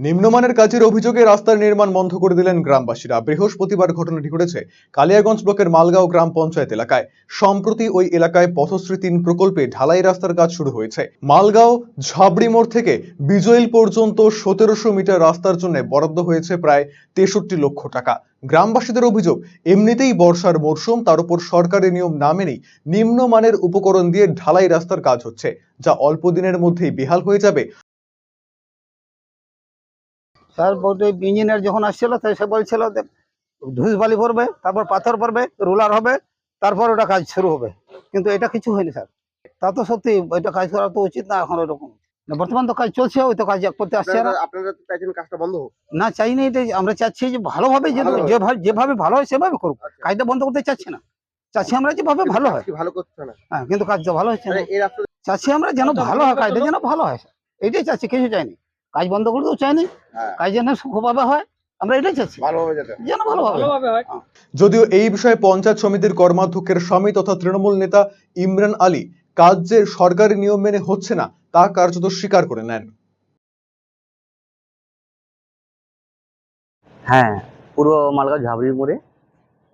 নিম্নমানের কাজের অভিযোগে রাস্তার নির্মাণ বন্ধ করে দিলেন গ্রামবাসীরা। বৃহস্পতিবার ঘটনাটি ঘটেছে কালিয়াগঞ্জ ব্লকের মালগাঁও গ্রাম পঞ্চায়েত এলাকায়। সম্প্রতি ওই এলাকায় পথশ্রী তিন প্রকল্পে ঢালাই রাস্তার কাজ শুরু হয়েছে। মালগাঁও ঝাবড়ি মোড় থেকে বিজইল পর্যন্ত সতেরোশো মিটার রাস্তার জন্য বরাদ্দ হয়েছে প্রায় তেষট্টি লক্ষ টাকা। গ্রামবাসীদের অভিযোগ, এমনিতেই বর্ষার মরশুম, তার উপর সরকারি নিয়ম না মেনেই নিম্নমানের উপকরণ দিয়ে ঢালাই রাস্তার কাজ হচ্ছে, যা অল্প দিনের মধ্যেই বেহাল হয়ে যাবে। স্যার বলতে ইঞ্জিনিয়ার যখন আসছিল তাই সে বলছিল ধুস বালি পড়বে তারপর পাথর পড়বে রোলার হবে তারপর ওটা কাজ শুরু হবে। কিন্তু এটা কিছু হয়নি স্যার। তা তো সত্যি এটা কাজ করা তো উচিত না এখন ওইরকম বর্তমান তো কাজ চলছে ওই তো কাজ করতে আসছে না। আপনারা আপনারা চাইছেন কাজটা বন্ধ হোক? না চাই না এটা আমরা চাচ্ছি যে ভালোভাবে যেন যেভাবে যেভাবে ভালো হয় সেভাবে করুক। আচ্ছা। কাজটা বন্ধ করতে চাচ্ছি না। চাচ্ছি আমরা যেভাবে ভালো হয়। ভালো করছে না? হ্যাঁ কিন্তু কাজটা ভালো হচ্ছে চাচ্ছি আমরা যেন ভালো হয় কাজটা যেন ভালো হয় এটাই চাচ্ছি কিছু চাইনি। কাজ বন্ধ করতেও চাইনি হ্যাঁ। কাজ যেন সুখভাবে হয় আমরা এটাই চাচ্ছি। যেন ভালোভাবে হয়। যদিও এই বিষয়ে পঞ্চায়েত সমিতির কর্মাধ্যক্ষের স্বামী তথা তৃণমূল নেতা ইমরান আলী কাজ যে সরকারি নিয়ম মেনে হচ্ছে না তা কার্যত স্বীকার করে নেন। হ্যাঁ পূর্ব মালগাঁও ঝাবড়ি মোড়ে।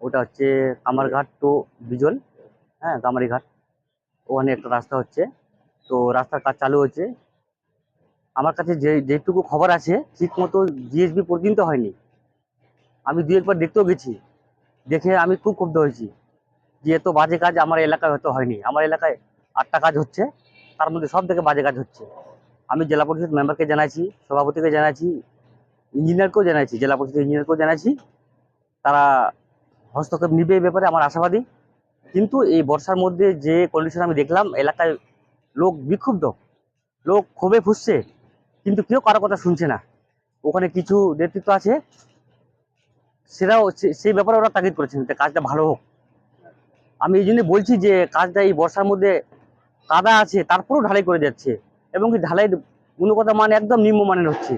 ওটা হচ্ছে কামারঘাট টু বিজল। হ্যাঁ কামারিঘাট। ওখানে একটা রাস্তা হচ্ছে। তো রাস্তার কাজ চালু হচ্ছে। আমার কাছে যে, যেটুকু খবর আছে ঠিক মতো জিএসবি পর্যন্ত হয়নি। আমি দু একবার দেখতেও গেছি। দেখে আমি খুব ক্ষুব্ধ হয়েছি যে, এত বাজে কাজ আমার এলাকায় হয়তো হয়নি। আমার এলাকায় আটটা কাজ হচ্ছে, তার মধ্যে সব থেকে বাজে কাজ হচ্ছে। আমি জেলা পরিষদ মেম্বারকে জানাইছি, সভাপতিকে জানাইছি, ইঞ্জিনিয়ারকেও জানাইছি, জেলা পরিষদ ইঞ্জিনিয়ারকেও জানাইছি। তারা হস্তক্ষেপ নিবে এই ব্যাপারে আমার আশাবাদী। কিন্তু এই বর্ষার মধ্যে যে কন্ডিশন আমি দেখলাম, এলাকায় লোক বিক্ষুব্ধ। লোক ক্ষোভে ফুসছে। কিন্তু কেউ কারও কথা শুনছে না। ওখানে কিছু নেতৃত্ব আছে সেটাও সেই ব্যাপারে ওরা তাগিদ করেছেন যে কাজটা ভালো হোক। আমি এই জন্য বলছি যে কাজটা এই বর্ষার মধ্যে কাদা আছে, তারপরেও ঢালাই করে যাচ্ছে এবং কি ঢালাই গুণগত মান একদম নিম্নমানের হচ্ছে।